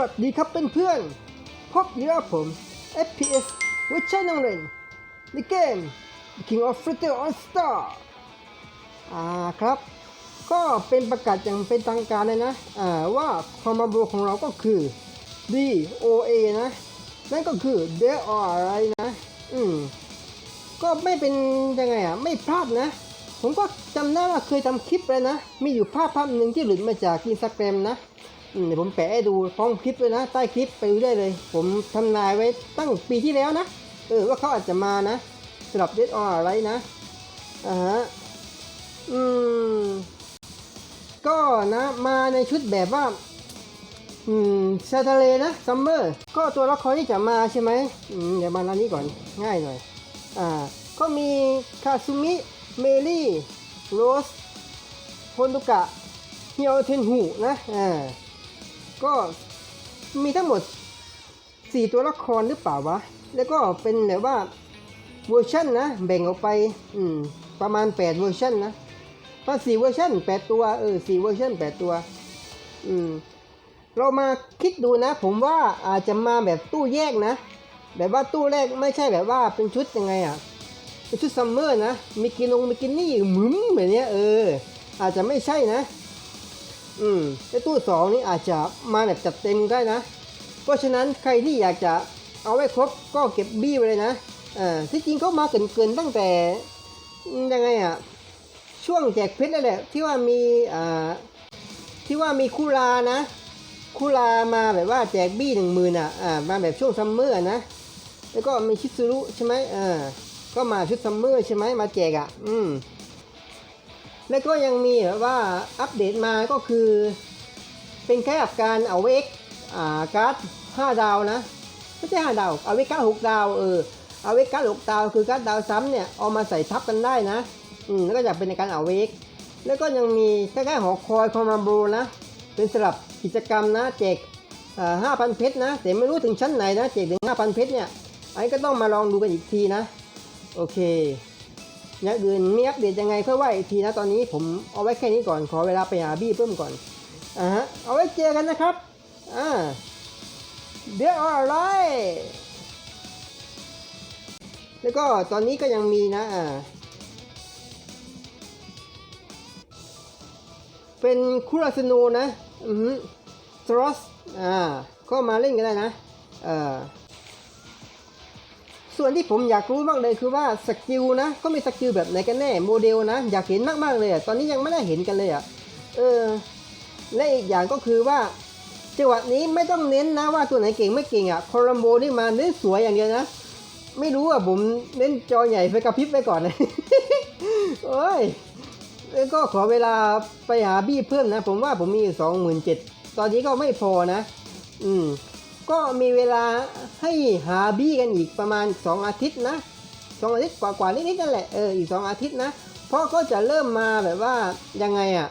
วัสดีครับเพื่อนๆ พบเยอะผม FPS วิชัยนงเรนในเกม King of Fighter All Star อ่าครับ ก็เป็นประกาศอย่างเป็นทางการเลยนะ อ่าว่าความมาบูของเราก็คือ DOA นะ นั่นก็คือ Dead or อะไรนะ อืม ก็ไม่เป็นยังไงอะ ไม่พลาดนะ ผมก็จำได้ว่าเคยทำคลิปเลยนะ มีอยู่ภาพภาพหนึ่งที่หลุดมาจากอินสตาแกรมนะ เดี๋ยวผมแปะให้ดูพร้อมคลิปเลยนะ ใต้คลิปไปดูได้เลย ผมทำนายไว้ตั้งปีที่แล้วนะ เออว่าเขาอาจจะมานะสำหรับเดดอออะไรนะอ่าฮะอืม ก็นะมาในชุดแบบว่า อืมชาทะเลนะซัมเมอร์ก็ตัวละครที่จะมาใช่ไหมอืมเดี๋ยวมาร้านนี้ก่อนง่ายหน่อย อ่า ก็มีคาซุมิเมลี่โรสฮอนดุกะเฮียวเทนหูนะอ่า ก็มีทั้งหมด 4 ตัวละครหรือเปล่าวะ แล้วก็เป็นแบบว่าเวอร์ชันนะ แบ่งออกไปอืมประมาณ 8 เวอร์ชันนะก็4เวอร์ชัน8 ตัวเออ4เวอร์ชัน8 ตัว อืมเรามาคิดดูนะ ผมว่าอาจจะมาแบบตู้แยกนะ แบบว่าตู้แรกไม่ใช่แบบว่าเป็นชุดยังไงอะเป็นชุดซัมเมอร์นะ มีกินงมีกินนี่หมึมแบบเนี้ยเออ อาจจะไม่ใช่นะ อืมไอ้ตู้สองนี่อาจจะมาแบบจัดเต็มได้นะ เพราะฉะนั้นใครที่อยากจะเอาไว้ครบก็เก็บบี้ไว้เลยนะอ่าที่จริงเขามาเกินๆตั้งแต่ยังไงอะช่วงแจกเพชรนั่นแหละที่ว่ามีอ่าที่ว่ามีคูลานะคูลามาแบบว่าแจกบี้หนึ่งหมื่นอะอ่ามาแบบช่วงซัมเมอร์นะแล้วก็มีชิซุรุใช่ไหมอ่าก็มาชุดซัมเมอร์ใช่ไหมมาแจกอะ อืม แล้วก็ยังมีแบบว่าอัปเดตมาก็คือ เป็นแค่การเอาเวกอ่าการ์ด5ดาวนะ ไม่ใช่5ดาวเอาเวกการ์ด6ดาวเออเอาเวกการ์ด6ดาวคือการ์ดดาวซ้ำเนี่ยเอามาใส่ทับกันได้นะอืมแล้วก็อยากเป็นในการเอาเวกแล้วก็ยังมีใกล้ๆหอคอยคอมมานโบนะ เป็นสำหรับกิจกรรมนะแจกห้าพันเพชรนะ แต่ไม่รู้ถึงชั้นไหนนะแจกถึงห้าพันเพชรเนี่ยอันนี้ก็ต้องมาลองดูกันอีกทีนะ โอเค อย่างอื่นมีอัปเดตยังไงค่อยว่าอีกทีนะตอนนี้ผมเอาไว้แค่นี้ก่อนขอเวลาไปหาบี้เพิ่มก่อนอ่าฮะเอาไว้เจอกันนะครับอ่าเดี๋ยวอะไรแล้วก็ตอนนี้ก็ยังมีนะอ่าเป็นคูราสโนนะ อืมทรอสอ่าก็มาเล่นกันได้นะ เอ่อ ส่วนที่ผมอยากรู้มากเลยคือว่าสกิลนะก็มีสกิลแบบไหนกันแน่โมเดลนะอยากเห็นมากๆเลยอะตอนนี้ยังไม่ได้เห็นกันเลยอะเออและอีกอย่างก็คือว่าจังหวะนี้ไม่ต้องเน้นนะว่าตัวไหนเก่งไม่เก่งอะโคลัมโบนี่มาเน้นสวยอย่างเดียวนะ ไม่รู้อะผมเน้นจอใหญ่ไฟกระพริบไปก่อนนะโอ้ยแล้วก็ขอเวลาไปหาบี้เพิ่มนะ ผมว่าผมมีอยู่สองหมื่นเจ็ดตอนนี้ก็ไม่พอนะ อืม ก็มีเวลาให้หาบี้กันอีกประมาณ 2 อาทิตย์นะสองอาทิตย์กว่าๆนิดๆนั่นแหละเอออีก 2 อาทิตย์นะเพราะก็จะเริ่มมาแบบว่ายังไงอะ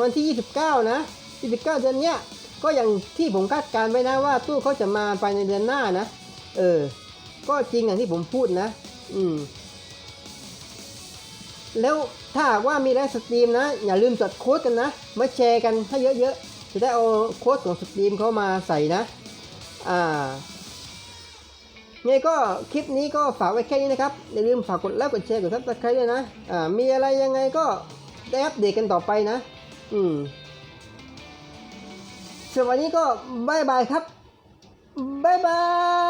วันที่ 29 นะ 29 เดือนเนี้ยก็อย่างที่ผมคาดการณ์ไว้นะว่าตู้เขาจะมาภายในเดือนหน้านะ เออ ก็จริงอย่างที่ผมพูดนะ อืม แล้วถ้าว่ามีไลฟ์สตรีมนะ อย่าลืมจดโค้ดกันนะ มาแชร์กันให้เยอะๆ จะได้เอาโค้ดของสตรีมเข้ามาใส่นะ อ่าไงก็คลิปนี้ก็ฝากไว้แค่นี้นะครับ อย่าลืมฝากกดไลค์กดแชร์กดซับสไครต์ด้วยนะ อ่า มีอะไรยังไงก็ได้อัปเดตกันต่อไปนะ อืมส่วนวันนี้ก็บายบายครับบายบาย